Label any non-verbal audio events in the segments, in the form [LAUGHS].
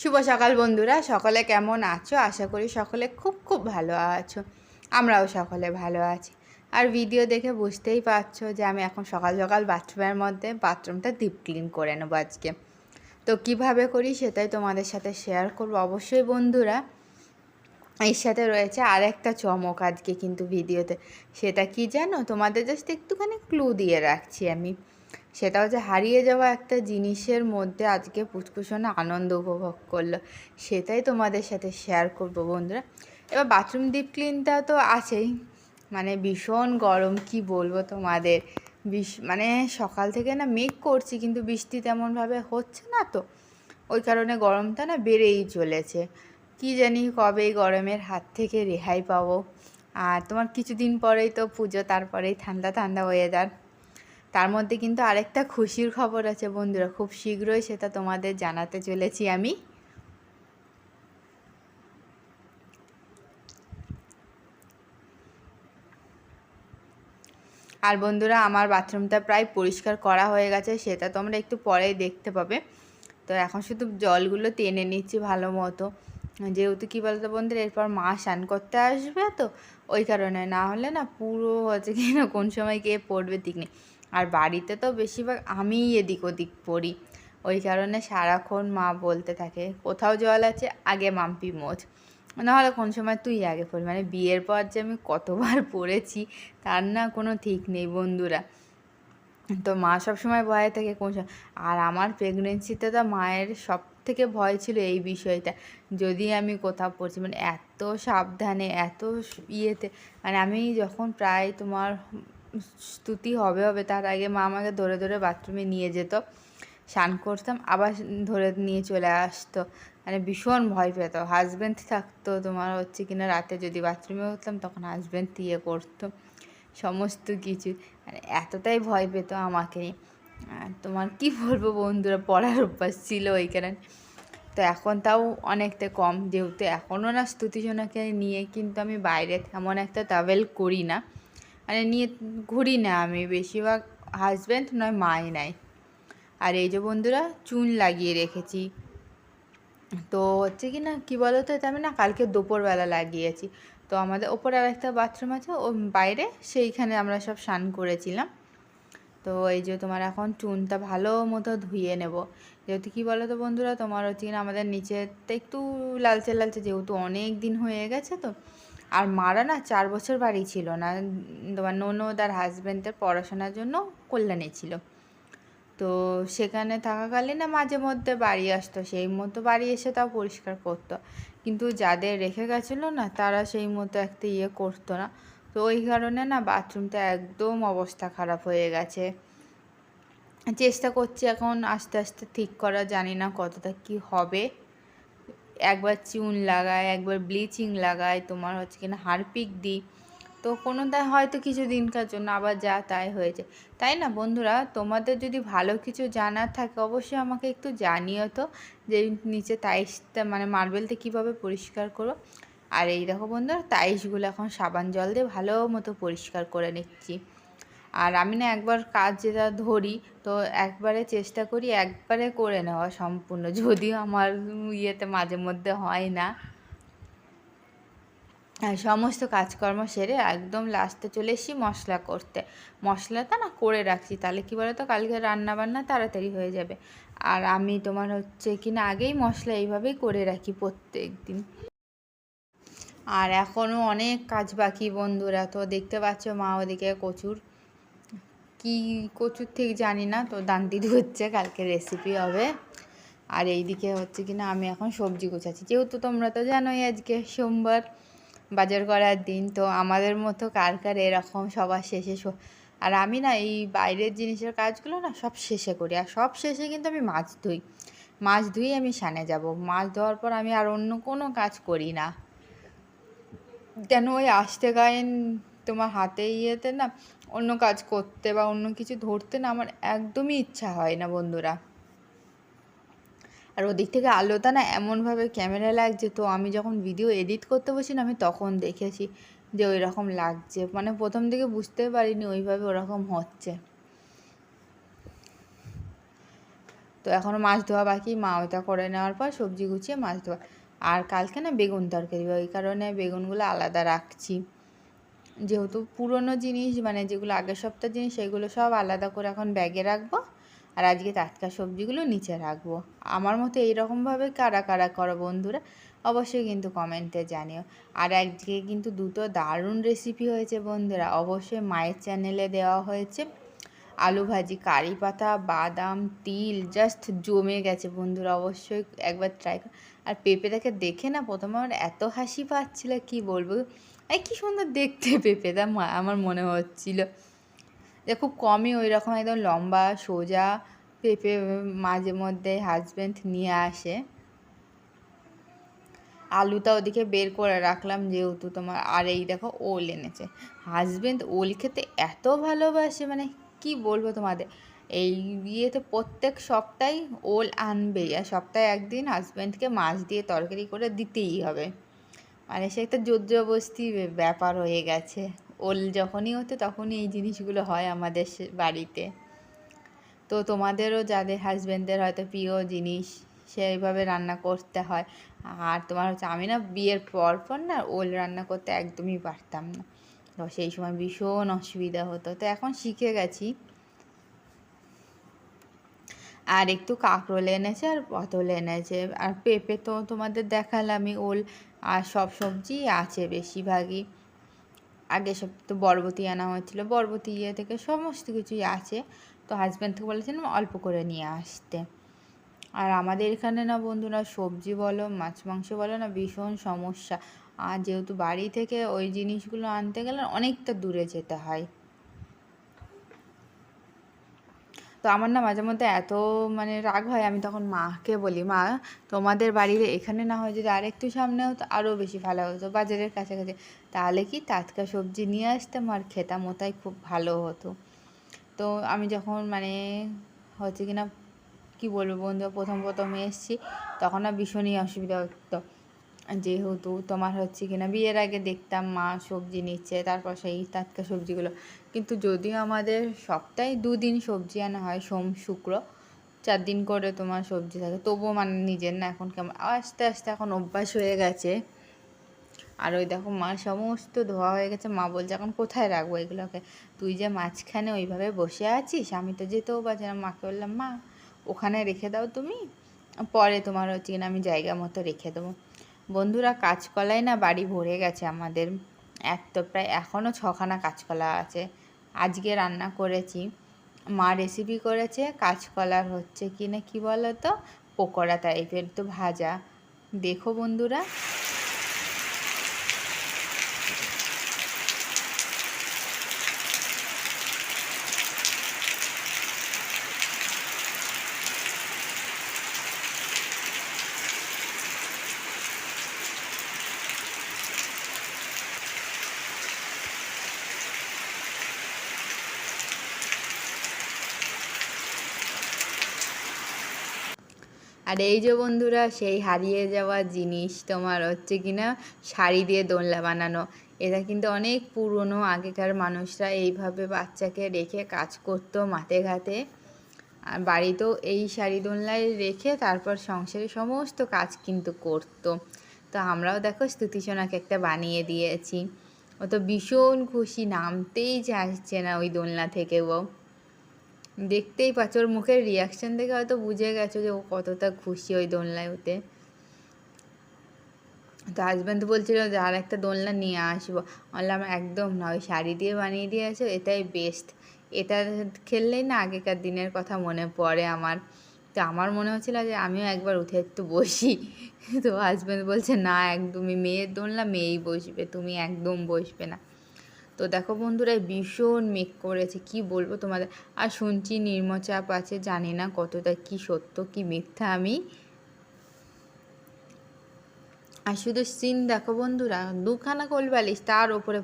শুভ সকাল বন্ধুরা, সকলে কেমন আছো? আশা করি সকলে খুব খুব ভালো আছো। আমরাও সকলে ভালো আছি। আর ভিডিও দেখে বুঝতেই পারছ যে আমি এখন সকাল সকাল বাথরুমের মধ্যে বাথরুমটা ডিপ ক্লিন করে নেব আজকে। তো কীভাবে করি সেটাই তোমাদের সাথে শেয়ার করব। অবশ্যই বন্ধুরা, এর সাথে রয়েছে আরেকটা চমক আজকে কিন্তু ভিডিওতে সেটা কি জানো? তোমাদের জাস্ট একটুখানি ক্লু দিয়ে রাখছি আমি। সেটা হচ্ছে হারিয়ে যাওয়া একটা জিনিসের মধ্যে আজকে পুচকুসোনা আনন্দ উপভোগ করল, সেটাই তোমাদের সাথে শেয়ার করব বন্ধুরা। এবার বাথরুম ডিপ ক্লিনটা তো আছেই মানে ভীষণ গরম, কি বলব তোমাদের? বিশ মানে সকাল থেকে না মেঘ করছি, কিন্তু বৃষ্টি তেমনভাবে হচ্ছে না তো। ওই কারণে গরমটা না বেড়েই চলেছে। কি জানি কবে এই গরমের হাত থেকে রেহাই পাবো। আর তোমার কিছুদিন পরেই তো পুজো, তারপরেই ঠান্ডা ঠান্ডা ওয়েদার তার মধ্যে কিন্তু আরেকটা খুশির খবর আছে বন্ধুরা, খুব শীঘ্রই সেটা তোমাদের জানাতে চলেছি আমি। আর বন্ধুরা, আমার বাথরুমটা প্রায় পরিষ্কার করা হয়ে গেছে, সেটা তোমরা একটু পরেই দেখতে পাবে। তো এখন শুধু জলগুলো টেনে নিচ্ছি ভালো মতো। যেহেতু কী বলতো বন্ধুরা, এরপর মা স্নান করতে আসবে তো, ওই কারণে। না হলে না পুরো হচ্ছে কি না, কোন সময় কে পড়বে ঠিক নেই। আর বাড়িতে তো বেশিরভাগ আমিই এদিক ওদিক পড়ি। ওই কারণে সারাক্ষণ মা বলতে থাকে, কোথাও জল আছে, আগে মাম্পি মোচ। নাহলে কোন সময় তুই আগে পড়ি মানে বিয়ের পর যে আমি কতবার [LAUGHS] পড়েছি, তার না কোনো ঠিক নেই বন্ধুরা। তো মা সবসময় ভয়ে থাকে কোন সময়। আর আমার প্রেগনেন্সিতে তো মায়ের সব থেকে ভয় ছিল এই বিষয়টা, যদি আমি কোথাও পড়ছি। মানে এত সাবধানে, এত ইয়েতে মানে আমি যখন প্রায় তোমার স্তুতি হবে হবে, তার আগে মা আমাকে ধরে ধরে বাথরুমে নিয়ে যেত। স্নান করতাম, আবার ধরে নিয়ে চলে আসতো। মানে ভীষণ ভয় পেত। হাজব্যান্ড থাকতো, তোমার হচ্ছে কিনা রাতে যদি বাথরুমে উঠতাম, তখন হাজব্যান্ড ইয়ে করতো। সমস্ত কিছু। মানে এতটাই ভয় পেত আমাকে। তোমার কি বলব বন্ধুরা, পড়ার অভ্যাস ছিল ওইখানে। তো এখন তাও অনেকটা কম, যেহেতু এখনও না স্তুতিজনাকে নিয়ে, কিন্তু আমি বাইরে তেমন একটা ট্রাভেল করি না। মানে নিয়ে ঘুরি না আমি, বেশিরভাগ হাজব্যান্ড নয়, মাই নাই। আর এই যে বন্ধুরা, চুন লাগিয়ে রেখেছি। তো হচ্ছে কি না, কী বলো তো এটা আমি না কালকে দুপুরবেলা লাগিয়েছি। তো আমাদের ওপরে আর একটা বাথরুম আছে, ও বাইরে, সেইখানে আমরা সব স্নান করেছিলাম। তো এই যে তোমার এখন চুনটা ভালো মতো ধুয়ে নেব। যেহেতু কী বলো তো বন্ধুরা, তোমার হচ্ছে কিনা আমাদের নিচেতে একটু লালচে লালচে যেহেতু অনেক দিন হয়ে গেছে তো আর মারা না চার বছর বাড়ি ছিল না, তোমার ননদ আর হাজব্যান্ডের পড়াশোনার জন্য কল্যাণে ছিল। তো সেখানে থাকাকালীন না মাঝে মধ্যে বাড়ি আসতো, সেই মতো বাড়ি এসে তাও পরিষ্কার করতো। কিন্তু যাদের রেখে গেছিল না, তারা সেই মতো একটা ইয়ে করতো না। তো ওই কারণে না বাথরুমটা একদম অবস্থা খারাপ হয়ে গেছে। চেষ্টা করছি এখন আস্তে আস্তে ঠিক করা, জানি না কতটা কি হবে। একবার চুন লাগায়, একবার ব্লিচিং লাগায়, তোমার হচ্ছে কিনা হারপিক দিই। তো কোনো কোনোটা হয়তো কিছু দিনকার জন্য আবার যা তাই হয়েছে। তাই না বন্ধুরা? তোমাদের যদি ভালো কিছু জানার থাকে অবশ্যই আমাকে একটু জানিও তো, যে নিচে টাইসটা মানে মার্বেলটা কীভাবে পরিষ্কার করো। আর এই দেখো বন্ধুরা, টাইসগুলো এখন সাবান জল দিয়ে ভালো মতো পরিষ্কার করে নিচ্ছি। আর আমি না একবার কাজ যেটা ধরি, তো একবারে চেষ্টা করি একবারে করে নেওয়া সম্পূর্ণ। যদিও আমার ইয়েতে মাঝে মধ্যে হয় না। সমস্ত কাজকর্ম সেরে একদম লাস্টে চলে এসেছি মশলা করতে। মশলাটা না করে রাখছি, তাহলে কী বলো তো কালকে রান্না বান্না তাড়াতাড়ি হয়ে যাবে। আর আমি তোমার হচ্ছে কি না আগেই মশলা এইভাবেই করে রাখি প্রত্যেক দিন। আর এখনও অনেক কাজ বাকি বন্ধুরা, তো দেখতে পাচ্ছ মা ওদিকে কচুর কি কচুর ঠিক জানি না, তো দান্তি হচ্ছে কালকে রেসিপি হবে। আর এইদিকে হচ্ছে কি না, আমি এখন সবজি গোছাচ্ছি। যেহেতু তোমরা তো জানোই আজকে সোমবার, বাজার করার দিন, তো আমাদের মতো কার কার এরকম সবার শেষে আর আমি না এই বাইরের জিনিসের কাজগুলো না সব শেষে করি। আর সব শেষে কিন্তু আমি মাছ ধুই। মাছ ধুই আমি সানে যাব। মাছ ধোয়ার পর আমি আর অন্য কোনো কাজ করি না। কেন ওই আসতে গায়েন তোমার হাতে ইয়েতে না অন্য কাজ করতে বা অন্য কিছু ধরতে না আমার একদমই ইচ্ছা হয় না, বন্ধুরা। আর ওদিক থেকে আলোটা না এমনভাবে ক্যামেরা লাগছে, তো আমি যখন ভিডিও এডিট করতে বসি না, আমি তখন দেখেছি যে ওই রকম লাগছে। মানে প্রথম দিকে বুঝতে পারিনি ওইভাবে ওরকম হচ্ছে। তো এখনও মাছ ধোয়া বাকি, মা ওটা করে নেওয়ার পর সবজি গুছিয়ে মাছ ধোয়া। আর কালকে না বেগুন তরকারি, ওই কারণে বেগুনগুলো আলাদা রাখছি। যেহেতু পুরনো জিনিস মানে যেগুলো আগের সপ্তাহ জিনিস, সেগুলো সব আলাদা করে এখন ব্যাগে রাখব। আর আজকে টাটকা সবজিগুলো নিচে রাখব। আমার মতো এইরকমভাবে কারা কারা করো বন্ধুরা, অবশ্যই কিন্তু কমেন্টে জানিও। আর একদিকে কিন্তু দুটো দারুণ রেসিপি হয়েছে বন্ধুরা, অবশ্যই মায়ের চ্যানেলে দেওয়া হয়েছে। আলু ভাজি, কারি পাতা, বাদাম, তিল জাস্ট জমে গেছে বন্ধুরা, অবশ্যই একবার ট্রাই কর। আর পেঁপেটাকে দেখে না, প্রথমে আমার এত হাসি পাচ্ছিল, কি বলব? এই কী সুন্দর দেখতে পেঁপেটা আমার মনে হচ্ছিল। যে খুব কমই ওই রকম একদম লম্বা, সোজা পেঁপে মাঝে মধ্যে হাজব্যান্ড নিয়ে আসে। আলুটা ওদিকে বের করে রাখলাম, যেহেতু তোমার, আর এই দেখো ওল এনেছে। হাজব্যান্ড ওল খেতে এত ভালোবাসে মানে কি বলব তোমাদের? এই ইয়েতে প্রত্যেক সপ্তাহে ওল আনবেই, আর সপ্তাহে একদিন হাজব্যান্ডকে মাছ দিয়ে তরকারি করে দিতেই হবে। মানে সে একটা জোর জবস্তি ব্যাপার হয়ে গেছে। ওল যখনই হতো তখনই এই জিনিসগুলো হয় আমাদের বাড়িতে। তো তোমাদেরও যাদের হাজব্যান্ডদের হয়তো প্রিয় জিনিস সেইভাবে রান্না করতে হয়। আর তোমার হচ্ছে, আমি না বিয়ের পর পর না ওল রান্না করতে একদমই পারতাম না। তো সেই সময় ভীষণ অসুবিধা হতো। তো এখন শিখে গেছি। আর একটু কাঁকরোল এনেছে আর পটল এনেছে। আর পেঁপে তো তোমাদের দেখালামই, ওল আর সব সবজি আছে বেশিরভাগই। আগে সব তো বরবতি আনা হয়েছিল। বরবতি ইয়ে থেকে সমস্ত কিছুই আছে। তো হাজব্যান্ডকে বলেছিলাম অল্প করে নিয়ে আসতে। আর আমাদের এখানে না বন্ধুরা সবজি বলো, মাছ মাংস বলো না ভীষণ সমস্যা। আর যেহেতু বাড়ি থেকে ওই জিনিসগুলো আনতে গেলে অনেকটা দূরে যেতে হয়। তো আমার না মাঝে মধ্যে এত মানে রাগ হয়, আমি তখন মাকে বলি, মা, তোমাদের বাড়ির এখানে না হয় যদি আরেকটু সামনে হতো আরও বেশি ভালো হতো, বাজারের কাছাকাছি। তাহলে কি টাটকা সবজি নিয়ে আসতাম আর খেতাম, ওটাই খুব ভালো হতো। তো আমি যখন মানে হচ্ছে কিনা, কি বলব বন্ধু, প্রথম প্রথম এসেছি, তখন না ভীষণই অসুবিধা হতো। যেহেতু তোমার হচ্ছে কিনা বিয়ের আগে দেখতাম মা সবজি নিচ্ছে, তারপর সেই টাটকা সবজিগুলো। কিন্তু যদিও আমাদের সপ্তাহে দুদিন সবজি আনা হয়, সোম, শুক্র, চার দিন করে তোমার সবজি থাকে, তবুও মানে নিজের না, এখন কেমন আস্তে আস্তে এখন অভ্যাস হয়ে গেছে। আর ওই দেখো মা সমস্ত ধোয়া হয়ে গেছে, মা বলছে এখন কোথায় রাখব এগুলোকে? তুই যে মাঝখানে ওইভাবে বসে আছিস, আমি তো যেতেও পারছি না, মাকে বললাম, মা, ওখানে রেখে দাও তুমি, পরে তোমার হচ্ছে কিনা আমি জায়গা মতো রেখে দেবো। বন্ধুরা কাঁচকলাই না বাড়ি ভরে গেছে আমাদের। এক তো প্রায় এখনও ছখানা কাঁচকলা আছে। আজকে রান্না করেছি। মা রেসিপি করেছে কাঁচকলার হচ্ছে কি না, কী বলো তো পকোড়া টাইপের তো ভাজা। দেখো বন্ধুরা আর এই যে বন্ধুরা, সেই হারিয়ে যাওয়া জিনিস তোমার হচ্ছে কি না, শাড়ি দিয়ে দোলনা বানানো। এটা কিন্তু অনেক পুরনো, আগেকার মানুষরা এইভাবে বাচ্চাকে রেখে কাজ করতো মাঠে ঘাটে। আর বাড়িতেও এই শাড়ি দোলনায় রেখে তারপর সংসারে সমস্ত কাজ কিন্তু করতো। তো আমরাও দেখো স্তুতিসোনাকে একটা বানিয়ে দিয়েছি। ও তো ভীষণ খুশি, নামতেই চাইছে না ওই দোলনা থেকেও দেখতেই পাচ্ছ, ওর মুখের রিয়াকশান দেখে হয়তো বুঝে গেছো যে ও কতটা খুশি ওই দোলনায় ওতে তো হাজব্যান্ড বলছিল যে আর একটা দোলনা নিয়ে আসব। বললাম একদম না, ওই শাড়ি দিয়ে বানিয়ে দিয়েছ, এটাই বেস্ট এটা খেললেই না আগেকার দিনের কথা মনে পড়ে আমার। তো আমার মনে হচ্ছিল যে আমিও একবার উঠে একটু বসি। তো হাজব্যান্ড বলছে, না, একদমই, মেয়ের দোলনা মেয়েই বসবে, তুমি একদম বসবে না। তো দেখো বন্ধুরা ভীষণ মেক করেছে। কি বলব তোমাদের? আর শুনছি নির্মচাপ আছে, জানি না কতটা কি সত্য, কি মিথ্যা আমি। আর শুধু সিন দেখো বন্ধুরা, দুখানা কোলবালিশ, তার ওপরে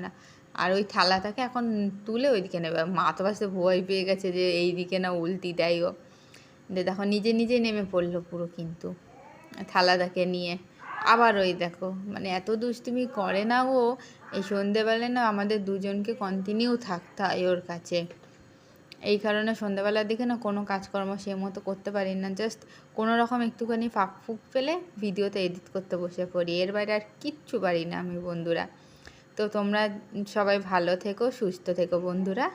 না। আর ওই থালাটাকে এখন তুলে ওইদিকে নেবে। মা তো পাশে ভয় পেয়ে গেছে যে এই দিকে না উল্টি দেয় ও। দেখো, নিজে নিজে নেমে পড়ল পুরো কিন্তু থালাটাকে নিয়ে। আবার ওই দেখো মানে এত দুষ্টুমি করে না ও এই সন্ধেবেলায় না আমাদের দুজনকে কন্টিনিউ থাকতে হয় ওর কাছে। এই কারণে সন্ধ্যাবেলার দিকে না কোনো কাজকর্ম সে মতো করতে পারি না। জাস্ট কোনো রকম একটুখানি ফাঁক ফুঁক পেলে ভিডিওতে এডিট করতে বসে পড়ি। এর বাইরে আর কিচ্ছু পারি না আমি বন্ধুরা। তো তোমরা সবাই ভালো থেকো, সুস্থ থেকো বন্ধুরা।